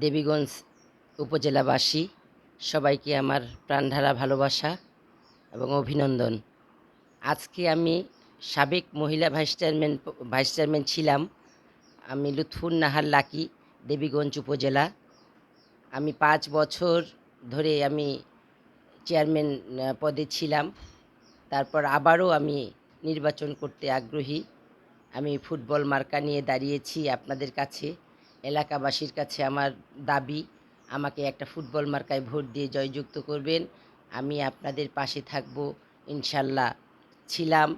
দেবীগঞ্জ উপজেলাবাসী, সবাইকে আমার প্রাণধারা ভালোবাসা এবং অভিনন্দন। আজকে আমি সাবেক মহিলা ভাইস চেয়ারম্যান ভাইস চেয়ারম্যান ছিলাম। আমি লুৎফুন নাহার লাকি, দেবীগঞ্জ উপজেলা। আমি পাঁচ বছর ধরে আমি চেয়ারম্যান পদে ছিলাম। তারপর আবারও আমি নির্বাচন করতে আগ্রহী। আমি ফুটবল মার্কা নিয়ে দাঁড়িয়েছি আপনাদের কাছে। এলাকাবাসীর কাছে আমার দাবি, আমাকে একটা ফুটবল মার্কায় ভোট দিয়ে জয়যুক্ত করবেন। আমি আপনাদের পাশে থাকব, ইনশাল্লাহ। ছিলাম,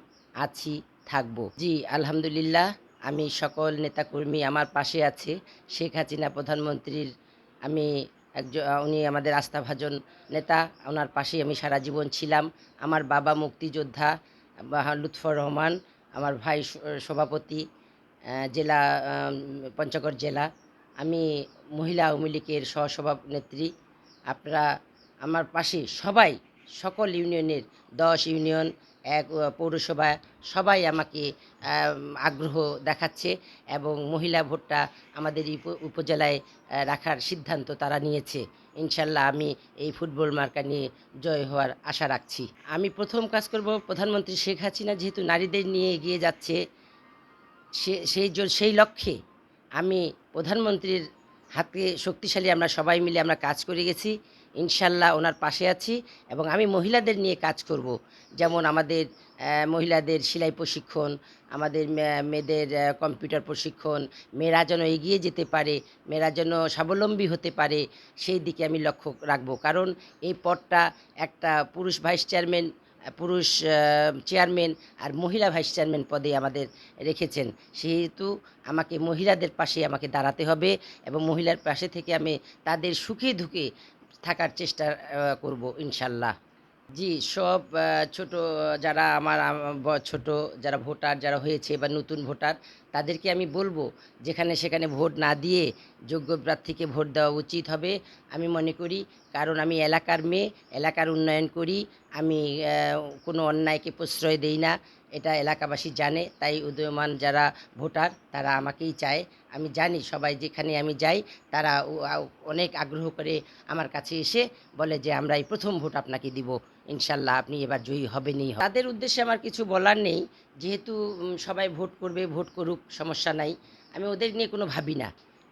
আছি, থাকব। জি, আলহামদুলিল্লাহ, আমি সকল নেতাকর্মী আমার পাশে আছে। শেখ হাসিনা প্রধানমন্ত্রীর, আমি একজন উনি আমাদের আস্থাভাজন নেতা, ওনার পাশেই আমি সারা জীবন ছিলাম। আমার বাবা মুক্তিযোদ্ধা লুৎফর রহমান, আমার ভাই সভাপতি জেলা পঞ্চগড় জেলা। আমি মহিলা আওয়ামী লীগের সহসভানেত্রী। আপনারা, আমার পাশে সবাই, সকল ইউনিয়নের দশ ইউনিয়ন, এক পৌরসভা, সবাই আমাকে আগ্রহ দেখাচ্ছে এবং মহিলা ভোটটা আমাদের উপজেলায় রাখার সিদ্ধান্ত তারা নিয়েছে। ইনশাল্লাহ আমি এই ফুটবল মার্কা নিয়ে জয় হওয়ার আশা রাখছি। আমি প্রথম কাজ করব প্রধানমন্ত্রী শেখ হাসিনা, যেহেতু নারীদের নিয়ে এগিয়ে যাচ্ছে সে, সেই সেই লক্ষ্যে আমি প্রধানমন্ত্রীর হাতে শক্তিশালী আমরা সবাই মিলে আমরা কাজ করে গেছি, ইনশাল্লাহ ওনার পাশে আছি এবং আমি মহিলাদের নিয়ে কাজ করব। যেমন আমাদের মহিলাদের সেলাই প্রশিক্ষণ, আমাদের মেয়েদের কম্পিউটার প্রশিক্ষণ, মেয়েরা যেন এগিয়ে যেতে পারে, মেয়েরা যেন স্বাবলম্বী হতে পারে, সেই দিকে আমি লক্ষ্য রাখব। কারণ এই পদটা একটা পুরুষ ভাইস চেয়ারম্যান পুরুষ চেয়ারম্যান আর মহিলা ভাইস চেয়ারম্যান পদে আমাদের রেখেছেন। সেহেতু আমাকে মহিলাদের পাশে আমাকে দাঁড়াতে হবে এবং মহিলার পাশে থেকে আমি তাদের সুখে ধুকে থাকার চেষ্টা করব ইনশাল্লাহ। জি, সব ছোট, যারা আমার, আম- ছোট, যারা ভোটার, যারা হয়েছে বা নতুন ভোটার, তাদেরকে আমি বলব, যেখানে সেখানে ভোট না দিয়ে যোগ্য প্রার্থীকে ভোট দেওয়া উচিত হবে। আমি মনে করি, কারণ আমি এলাকার মেয়ে, এলাকার উন্নয়ন করি, আমি কোনো অন্যায়কে প্রশ্রয় দেই না। এটা এলাকাবাসী জানে, তাই উদয়মান যারা ভোটার তারা আমাকেই চায়। আমি জানি সবাই যেখানে আমি যাই, তারা অনেক আগ্রহ করে আমার কাছে এসে বলে যে, আমরা এই প্রথম ভোট আপনাকে দিব। ইনশাল্লাহ আপনি এবার জয়ী হবেনই। হবে। তাদের উদ্দেশ্যে আমার কিছু বলার নেই। যেহেতু সবাই ভোট করবে, ভোট করুক, সমস্যা নাই। আমি ওদের নিয়ে কোনো ভাবি না।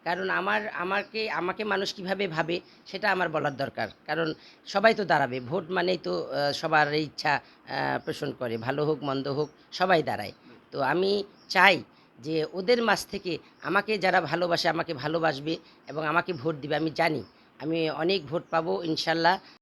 কারণ আমার, আমাকে আমাকে মানুষ কীভাবে ভাবে সেটা আমার বলার দরকার। কারণ সবাই তো দাঁড়াবে, ভোট মানেই তো সবার ইচ্ছা পোষণ করে, ভালো হোক, মন্দ হোক, সবাই দাঁড়ায়। তো আমি চাই যে ওদের মাছ থেকে আমাকে যারা ভালোবাসে, আমাকে ভালোবাসবে এবং আমাকে ভোট দিবে, আমি জানি, আমি অনেক ভোট পাবো, ইনশাল্লাহ।